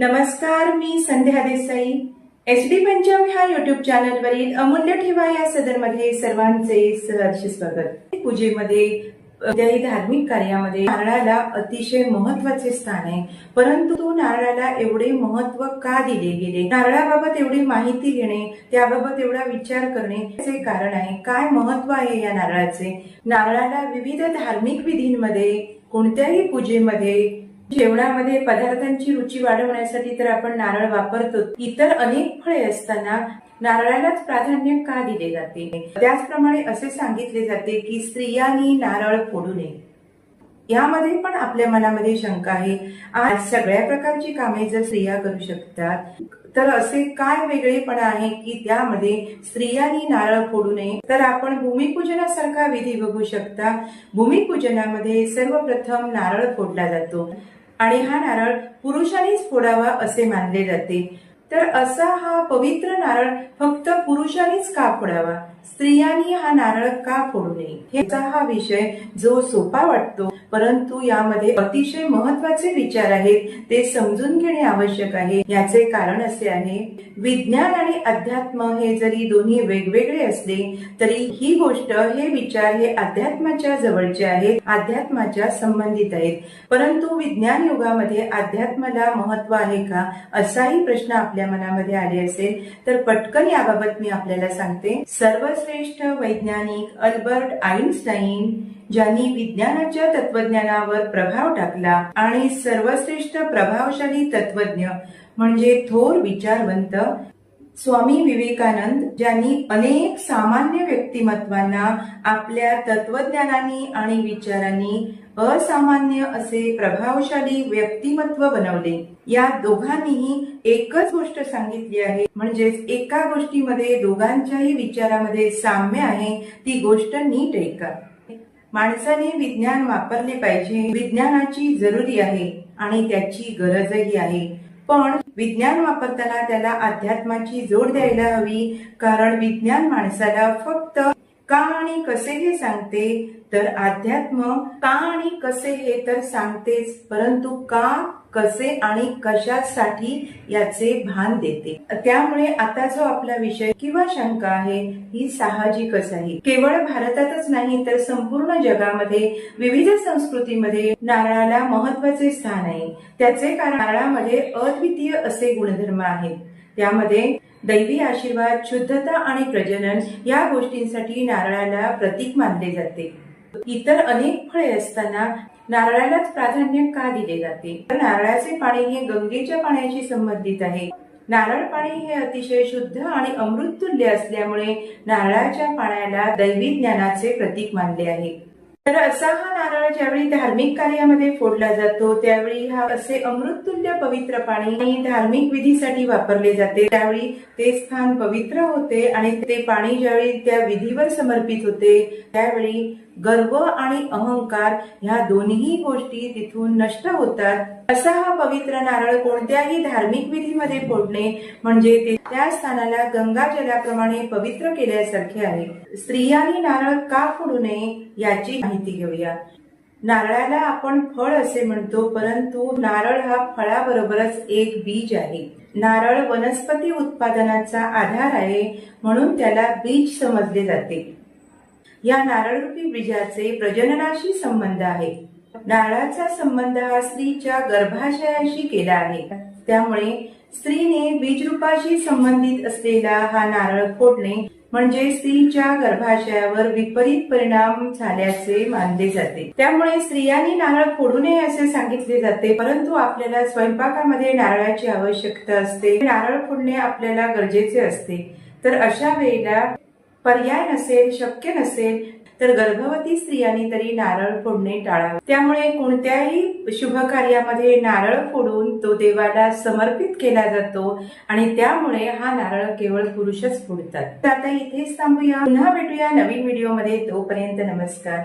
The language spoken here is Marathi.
नमस्कार मी संध्या देसाई. एच डी पंजाब ह्या युट्यूब चॅनलवरील अमूल्य ठेवा या सदनमध्ये सर्वांचे सहर्ष स्वागत. पूजेमध्ये कोणत्याही धार्मिक कार्यामध्ये नारळाला अतिशय महत्त्वाचे स्थान आहे. परंतु तो नारळाला एवढे महत्त्व का दिले गेले? नारळाबाबत एवढी माहिती घेणे त्याबाबत एवढा विचार करणे याचे कारण आहे. काय महत्त्व आहे या नारळाचे? नारळाला विविध धार्मिक विधींमध्ये कोणत्याही पूजेमध्ये जेवणामध्ये पदार्थांची रुची वाढवण्यासाठी तर आपण नारळ वापरतो. इतर अनेक फळे असताना नारळालाच प्राधान्य का दिले जाते? त्याचप्रमाणे असे सांगितले जाते की स्त्रियांनी नारळ फोडू नये. यामध्ये पण आपल्या मनामध्ये शंका आहे. आज सगळ्या प्रकारची कामे जर स्त्रिया करू शकतात तर असे काय वेगळेपणा आहे की त्यामध्ये स्त्रियांनी नारळ फोडू नये? तर आपण भूमिपूजनासारखा विधी बघू शकता. भूमिपूजनामध्ये सर्वप्रथम नारळ फोडला जातो. आणि हा नारळ पुरुषांनीच फोडावा असे मानले जाते. तर असा हा पवित्र नारळ फक्त पुरुषांनीच का फोडावा? स्त्रियांनी हा नारळ का फोडू नये? हेचा हा विषय जो सोपा वाटतो परंतु यामध्ये अतिशय महत्त्वाचे विचार आहेत ते समजून घेणे आवश्यक आहे. याचे कारण असे आहे विज्ञान आणि अध्यात्म हे जरी दोन्ही वेगवेगळे असले तरी ही गोष्ट हे विचार हे अध्यात्माच्या जवळचे आहेत अध्यात्माच्या संबंधित आहेत. परंतु विज्ञान युगामध्ये अध्यात्माला महत्त्व आहे का असाही प्रश्न आपल्या मनामध्ये आले असेल तर पटकन याबाबत मी आपल्याला सांगते. सर्व सर्वश्रेष्ठ वैज्ञानिक अल्बर्ट आईन्स्टाईन ज्यांनी विज्ञानाच्या तत्वज्ञानावर प्रभाव टाकला आणि सर्वश्रेष्ठ प्रभावशाली तत्वज्ञ म्हणजे थोर विचारवंत स्वामी विवेकानंद ज्यांनी अनेक सामान्य व्यक्तिमत्वांना आपल्या तत्वज्ञानानी आणि विचारांनी असामान्य असे प्रभावशाली व्यक्तिमत्व बनवले. या दोघांनीही एकच गोष्ट सांगितली आहे. म्हणजेच एका गोष्टीमध्ये दोघांच्याही विचारामध्ये साम्य आहे ती गोष्ट नीट ऐका. माणसाने विज्ञान वापरले पाहिजे. विज्ञानाची जरुरी आहे आणि त्याची गरजही आहे. पण विज्ञान वापरताना त्याला अध्यात्माची जोड द्यायला हवी कारण विज्ञान माणसाला फक्त का आणि कसे हे सांगते? तर अध्यात्म का आणि कसे हे तर सांगतेच परंतु का कसे आणि कशासाठी याचे भान देते. त्यामुळे आता जो आपला विषय किंवा शंका आहे ही साहजिकच आहे. केवळ भारतातच नाही तर संपूर्ण जगामध्ये विविध संस्कृतीमध्ये नारळाला महत्त्वाचे स्थान आहे. त्याचे कारण नारळामध्ये अद्वितीय असे गुणधर्म आहेत. त्यामध्ये दैवी आशीर्वाद शुद्धता आणि प्रजनन या गोष्टींसाठी नारळाला प्रतीक मानले जाते. इतर अनेक फळे असताना नारळालाच प्राधान्य का दिले जाते? तर नारळाचे पाणी हे गंगेच्या पाण्याशी संबंधित आहे. नारळ पाणी हे अतिशय शुद्ध आणि अमृततुल्य असल्यामुळे नारळाच्या पाण्याला दैवी ज्ञानाचे प्रतीक मानले आहे. तर असा हा नारळ ज्यावेळी धार्मिक कार्यामध्ये फोडला जातो त्यावेळी हा असे अमृततुल्य पवित्र पाणी धार्मिक विधीसाठी वापरले जाते. त्यावेळी ते स्थान पवित्र होते आणि ते पाणी ज्यावेळी त्या विधीवर समर्पित होते त्यावेळी गर्व आणि अहंकार ह्या दोन्ही गोष्टी तिथून नष्ट होतात. असा हा पवित्र नारळ कोणत्याही धार्मिक विधीमध्ये फोडणे म्हणजे ते त्या स्थानाला गंगा जलाप्रमाणे पवित्र केल्यासारखे आहे. स्त्रियांनी नारळ का फोडू नये याची माहिती घेऊया. नारळाला आपण फळ असे म्हणतो परंतु नारळ हा फळाबरोबरच एक बीज आहे. नारळ वनस्पती उत्पादनाचा आधार आहे म्हणून त्याला बीज समजले जाते. या नारळरूपी बीजाचे प्रजननाशी संबंध आहे. नारळाचा संबंध हा स्त्रीच्या गर्भाशयाशी केला आहे. त्यामुळे स्त्रीने बीजरूपाशी संबंधित असलेला हा नारळ फोडणे म्हणजे स्त्रीच्या गर्भाशयावर विपरीत परिणाम झाल्याचे मानले जाते. त्यामुळे स्त्रियांनी नारळ फोडू नये असे सांगितले जाते परंतु आपल्याला स्वयंपाकामध्ये नारळाची आवश्यकता असते. नारळ फोडणे आपल्याला गरजेचे असते. तर अशा वेळेला पर्याय नसेल शक्य नसेल तर गर्भवती स्त्रियांनी तरी नारळ फोडणे टाळावे. त्यामुळे कोणत्याही शुभ कार्यामध्ये नारळ फोडून तो देवाला समर्पित केला जातो आणि त्यामुळे हा नारळ केवळ पुरुषच फोडतात. तर आता इथेच थांबूया. पुन्हा भेटूया नवीन व्हिडिओमध्ये. तोपर्यंत नमस्कार.